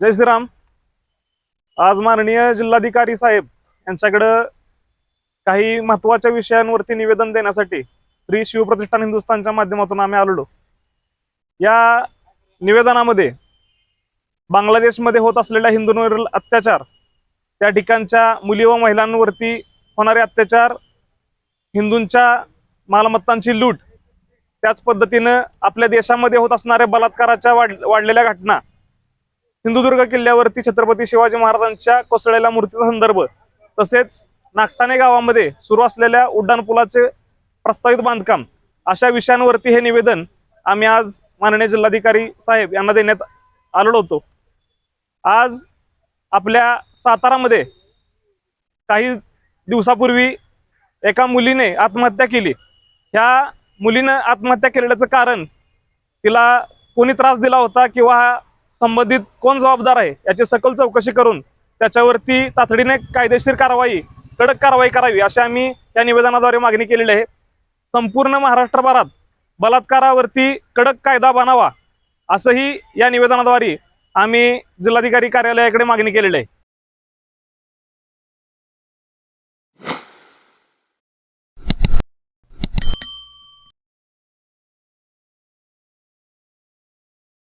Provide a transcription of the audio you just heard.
जय श्रीराम. आज माननीय जिल्हाधिकारी साहेब यांच्याकडं काही महत्त्वाच्या विषयांवरती निवेदन देण्यासाठी श्री शिवप्रतिष्ठान हिंदुस्थानच्या माध्यमातून आम्ही आलेलो. या निवेदनामध्ये बांगलादेशमध्ये होत असलेल्या हिंदूंवरील अत्याचार त्या ठिकाणच्या मुली व महिलांवरती होणारे अत्याचार हिंदूंच्या मालमत्तांची लूट त्याच पद्धतीनं आपल्या देशामध्ये होत असणाऱ्या बलात्काराच्या वाढ वाढलेल्या घटना सिंधुदुर्ग किल्ल्यावरती छत्रपती शिवाजी महाराजांच्या कोसळलेल्या मूर्तीचा संदर्भ तसेच नागटाणे गावामध्ये सुरू असलेल्या उड्डाणपुलाचे प्रस्तावित बांधकाम अशा विषयांवरती हे निवेदन आम्ही आज माननीय जिल्हाधिकारी साहेब यांना देण्यात आलेलो होतो. आज आपल्या सातारामध्ये काही दिवसापूर्वी एका मुलीने आत्महत्या केली. ह्या मुलीनं आत्महत्या केलेल्याचं कारण तिला कोणी त्रास दिला होता किंवा हा संबंधित कोण जबाबदार आहे याची सखोल चौकशी करून त्याच्यावरती तातडीने कायदेशीर कारवाई कडक कारवाई करावी अशी आम्ही या निवेदनाद्वारे मागणी केलेली आहे. संपूर्ण महाराष्ट्रभरात बलात्कारावरती कडक कायदा बनावा असंही या निवेदनाद्वारे आम्ही जिल्हाधिकारी कार्यालयाकडे मागणी केलेली आहे.